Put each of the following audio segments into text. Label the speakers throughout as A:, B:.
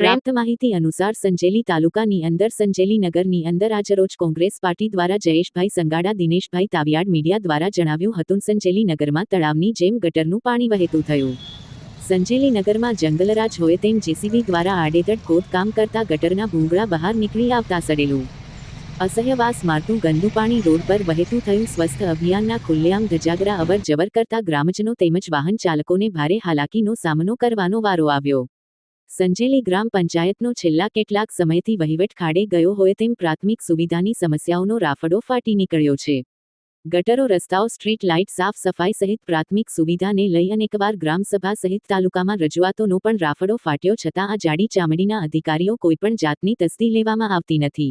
A: પ્રાપ્ત માહિતી અનુસાર સંજેલી તાલુકાની અંદર સંજેલી નગરની અંદર આજરોજ કોંગ્રેસ પાર્ટી દ્વારા જયેશભાઈ સંગાડા, દિનેશભાઈ તાવિયાડ મીડિયા દ્વારા જણાવ્યું હતું, સંજેલી નગરમાં તળાવની જેમ ગટરનું પાણી વહેતું થયું. સંજેલી નગરમાં જંગલરાજ હોય તેમ જેસીબી દ્વારા આડેધડ ખોદકામ કરતા ગટરના ભૂંગળા બહાર નીકળી આવતા સડેલું. અસહ્યવાસ મારતું ગંદુ પાણી રોડ પર વહેતું થયું. સ્વસ્થ અભિયાનના ખુલ્લેઆમ ધજાગરા અવર જવર કરતા ગ્રામજનો તેમજ વાહન ચાલકોને ભારે હાલાકીનો સામનો કરવાનો વારો આવ્યો. સંજેલી ગ્રામ પંચાયતનો છેલ્લા કેટલાક સમયથી વહીવટ ખાડે ગયો હોય તેમ પ્રાથમિક સુવિધાની સમસ્યાઓનો રાફડો ફાટી નીકળ્યો છે. ગટરો, રસ્તાઓ, સ્ટ્રીટ લાઇટ, સાફ સફાઈ સહિત પ્રાથમિક સુવિધાને લઈ અનેકવાર ગ્રામસભા સહિત તાલુકામાં રજૂઆતોનો પણ રાફડો ફાટ્યો છતાં આ જાડી ચામડીના અધિકારીઓ કોઈપણ જાતની તસ્દી લેવામાં આવતી નથી.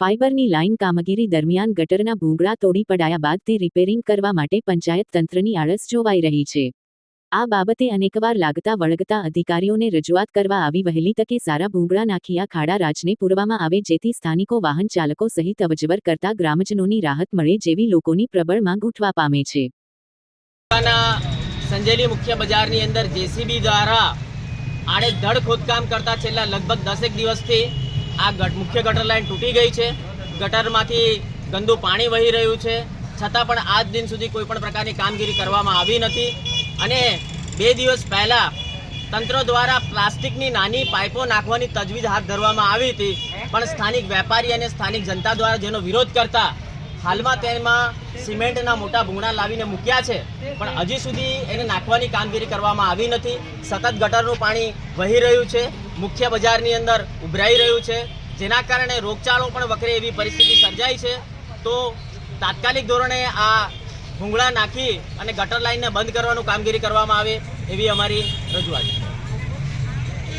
A: ફાઇબરની લાઇન કામગીરી દરમિયાન ગટરના ભૂંગળા તોડી પડાયા બાદ તે રિપેરિંગ કરવા માટે પંચાયત તંત્રની આળસ જોવાઈ રહી છે. આ બાબતે અનેકવાર લાગતા વળગતા અધિકારીઓને રજૂઆત કરવા આવી વહેલી તકે સારા ભૂંગળા નાખી આ ખાડા રાજને પૂરવામાં આવે જેથી સ્થાનિકો, વાહન ચાલકો સહિત અવજવર કરતા ગ્રામજનોની રાહત મળે જેવી લોકોની પ્રબળ માંગ ઉઠવા પામે છે.
B: સંજેલી મુખ્ય બજારની અંદર જેસીબી દ્વારા આડેધડ ખોદકામ કરતા છેલ્લા લગભગ દસેક દિવસથી આ મુખ્ય ગટર લાઈન તૂટી ગઈ છે. ગટરમાંથી ગંદુ પાણી વહી રહ્યું છે. છતાં પણ આજ દિન સુધી કોઈ પણ પ્રકારની કામગીરી કરવામાં આવી નથી. અને બે દિવસ પહેલાં તંત્ર દ્વારા પ્લાસ્ટિકની નાની પાઇપો નાખવાની તજવીજ હાથ ધરવામાં આવી હતી. પણ સ્થાનિક વેપારી અને સ્થાનિક જનતા દ્વારા જેનો વિરોધ કરતા હાલમાં તેમાં સિમેન્ટના મોટા ભૂંગળા લાવીને મૂક્યા છે. પણ હજી સુધી એને નાખવાની કામગીરી કરવામાં આવી નથી. સતત ગટરનું પાણી વહી રહ્યું છે. મુખ્ય બજારની અંદર ઉભરાઈ રહ્યું છે. જેના કારણે રોગચાળો પણ વકરે એવી પરિસ્થિતિ સર્જાઈ છે. તો તાત્કાલિક ધોરણે આ ભૂંગળા નાખી અને ગટર લાઈનને બંધ કરવાનું કામગીરી કરવામાં આવે એવી અમારી રજૂઆત છે.